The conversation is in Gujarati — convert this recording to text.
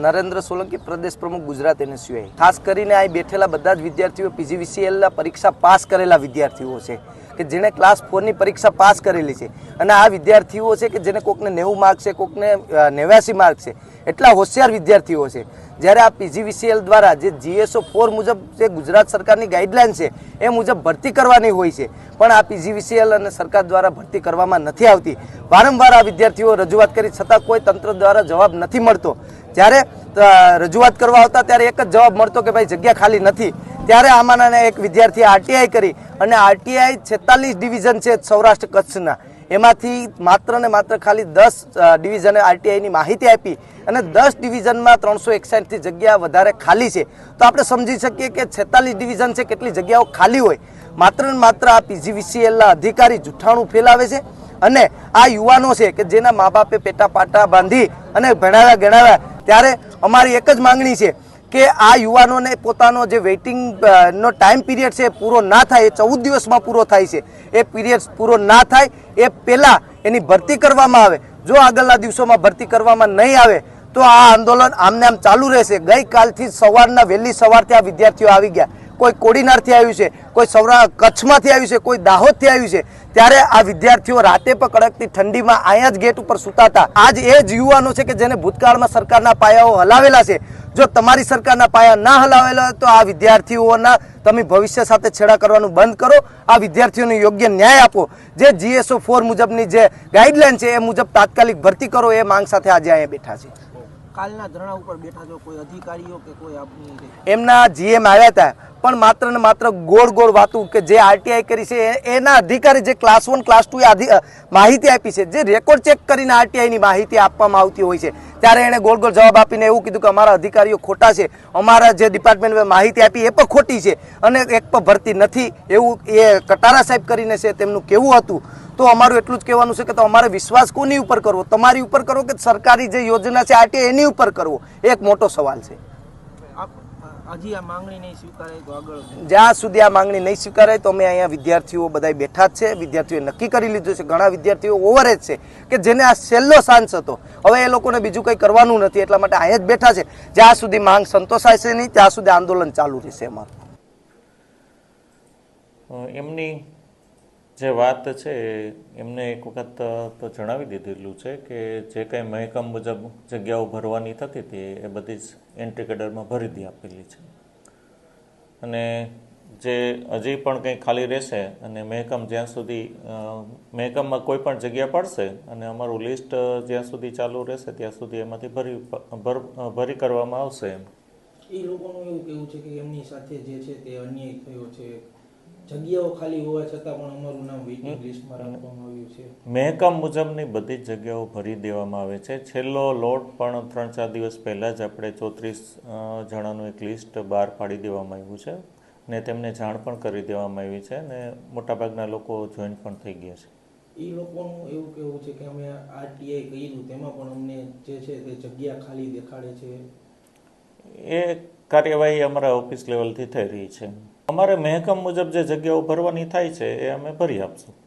નરેન્દ્ર સોલંકી પ્રદેશ પ્રમુખ ગુજરાત એનએસયુઆઈ ખાસ કરીને અહીં બેઠેલા બધા જ વિદ્યાર્થીઓ પીજીવીસીએલના પરીક્ષા પાસ કરેલા વિદ્યાર્થીઓ છે. કે જેણે ક્લાસ ફોરની પરીક્ષા પાસ કરેલી છે. અને આ વિદ્યાર્થીઓ છે કે જેને કોકને નેવું માર્ક છે, કોકને નેવ્યાસી માર્ક છે, એટલા હોશિયાર વિદ્યાર્થીઓ છે. જ્યારે આ પીજીવીસીએલ દ્વારા જે જીએસઓ ફોર મુજબ જે ગુજરાત સરકારની ગાઈડલાઇન છે, એ મુજબ ભરતી કરવાની હોય છે. પણ આ પીજીવીસીએલ અને સરકાર દ્વારા ભરતી કરવામાં નથી આવતી. વારંવાર આ વિદ્યાર્થીઓ રજૂઆત કરી, છતાં કોઈ તંત્ર દ્વારા જવાબ નથી મળતો. જ્યારે રજૂઆત કરવા આવતા, ત્યારે એક જ જવાબ મળતો કે ભાઈ જગ્યા ખાલી નથી. ત્યારે આમાંના એક વિદ્યાર્થીએ આરટીઆઈ કરી અને આરટીઆઈ છેતાલીસ ડિવિઝન છે સૌરાષ્ટ્ર કચ્છના. એમાંથી માત્ર ને માત્ર ખાલી દસ ડિવિઝને આરટીઆઈની માહિતી આપી અને દસ ડિવિઝનમાં ત્રણસો એકસાઠથી જગ્યા વધારે ખાલી છે. તો આપણે સમજી શકીએ કે છેતાલીસ ડિવિઝન છે કેટલી જગ્યાઓ ખાલી હોય. માત્ર ને માત્ર આ પીજીવીસીએલના અધિકારી જૂઠાણું ફેલાવે છે અને આ યુવાનો છે કે જેના મા બાપે પેટા પાટા બાંધી અને ભણાવ્યા ગણાવ્યા, ત્યારે અમારી એક જ માંગણી છે કે આ યુવાનોને પોતાનો જે વેઇટિંગ નો ટાઈમ પીરિયડ છે પૂરો ના થાય, એ ચૌદ દિવસમાં પૂરો થાય છે. એ પીરિયડ પૂરો ના થાય, એ પહેલાં એની ભરતી કરવામાં આવે. જો આગળના દિવસોમાં ભરતી કરવામાં નહીં આવે, તો આ આંદોલન આમને આમ ચાલુ રહેશે. ગઈકાલથી સવારના વહેલી સવારથી આ વિદ્યાર્થીઓ આવી ગયા. કોઈ કોડીનારથી આવ્યું છે કોઈ સૌરા કચ્છમાંથી આવ્યું છે કોઈ દાહોદથી આવ્યું છે ત્યારે આ વિદ્યાર્થીઓ રાતે પણ કડકતી ઠંડીમાં અહીંયા જ ગેટ ઉપર સૂતા હતા. આજ એ જ યુવાનો છે કે જેને ભૂતકાળમાં સરકારના પાયાઓ હલાવેલા છે. જો તમારી સરકારના પાયા ના હલાવેલા હોય તો આ વિદ્યાર્થીઓના તમે ભવિષ્ય સાથે છેડા કરવાનું બંધ કરો. આ વિદ્યાર્થીઓને યોગ્ય ન્યાય આપો. જે જીએસઓ ફોર મુજબની જે ગાઈડલાઈન છે એ મુજબ તાત્કાલિક ભરતી કરો એ માંગ સાથે આજે અહીંયા બેઠા છે. કાલના ધરણા ઉપર બેઠા છો કોઈ અધિકારીઓ કે કોઈ એમના જીએમ આવ્યા હતા. પણ માત્ર ને માત્ર ગોળ ગોળ વાતું કે જે આરટીઆઈ કરી છે એના અધિકારી જે ક્લાસ વન ક્લાસ ટુ માહિતી આપી છે, જે રેકોર્ડ ચેક કરીને આરટીઆઈ ની માહિતી આપવામાં આવતી હોય છે. ત્યારે એણે ગોળ ગોળ જવાબ આપીને એવું કીધું કે અમારા અધિકારીઓ ખોટા છે, અમારા જે ડિપાર્ટમેન્ટ માહિતી આપી એ પણ ખોટી છે અને એક પણ ભરતી નથી. એવું એ કટારા સાહેબ કરીને છે, તેમનું કેવું હતું. તો અમારું એટલું જ કહેવાનું છે કે તો અમારે વિશ્વાસ કોની ઉપર કરવો? તમારી ઉપર કરવો કે સરકારી જે યોજના છે આરટીઆઈ એની ઉપર કરવો? એક મોટો સવાલ છે આપ અ, હજી આ માંગણી નહીં સ્વીકારાય તો આગળ જ્યાં સુધી આ માંગણી નહીં સ્વીકારાય તો અમે અહીંયા વિદ્યાર્થીઓ બધા બેઠા જ છે. વિદ્યાર્થીઓએ નક્કી કરી લીધું છે. ઘણા વિદ્યાર્થીઓ ઓવરેજ છે કે જેને આ છેલ્લો સાંસ હતો. હવે એ લોકોને બીજું કંઈ કરવાનું નથી. એટલા માટે અહીંયા જ બેઠા છે. જ્યાં સુધી માંગ સંતોષાય છે નહીં ત્યાં સુધી આંદોલન ચાલુ રહેશે અમારું. એમની જે વાત છે, એમને એક વખત તો જણાવી દીધેલું છે કે જે કંઈ મહેકમ મુજબ જગ્યાઓ ભરવાની થતી હતી, એ બધી જ એન્ટ્રી કેડરમાં ભરી દી આપેલી છે. અને જે હજી પણ કંઈ ખાલી રહેશે અને મહેકમ જ્યાં સુધી મહેકમમાં કોઈ પણ જગ્યા પડશે અને અમારું લિસ્ટ જ્યાં સુધી ચાલુ રહેશે, ત્યાં સુધી એમાંથી ભરી, ભર, ભરી કરવામાં આવશે એમ. એ લોકોનું એવું કેવું છે કે એમની સાથે જે છે તે અન્યાય થયો છે. જગ્યાઓ ખાલી હોવા છતાં પણ અમારું નામ વેઇટિંગ લિસ્ટમાં રાખવામાં આવ્યું છે. મહેકમ મુજબની બધી જ જગ્યાઓ ભરી દેવામાં આવે છે. છેલ્લો લોટ પણ ત્રણ ચાર દિવસ પહેલાં જ આપણે ચોત્રીસ જણાનું એક લિસ્ટ બહાર પાડી દેવામાં આવ્યું છે ને તેમને જાણ પણ કરી દેવામાં આવી છે ને મોટાભાગના લોકો જોઈન પણ થઈ ગયા છે. એ લોકોનું એવું કેવું છે કે અમે આરટીઆઈ કર્યું તેમાં પણ અમને જે છે તે જગ્યા ખાલી દેખાડે છે. એ કાર્યવાહી અમારા ઓફિસ લેવલથી થઈ રહી છે. અમારે મહેકમ મુજબ જે જગ્યાઓ ભરવાની થાય છે એ અમે ભરી આપશું.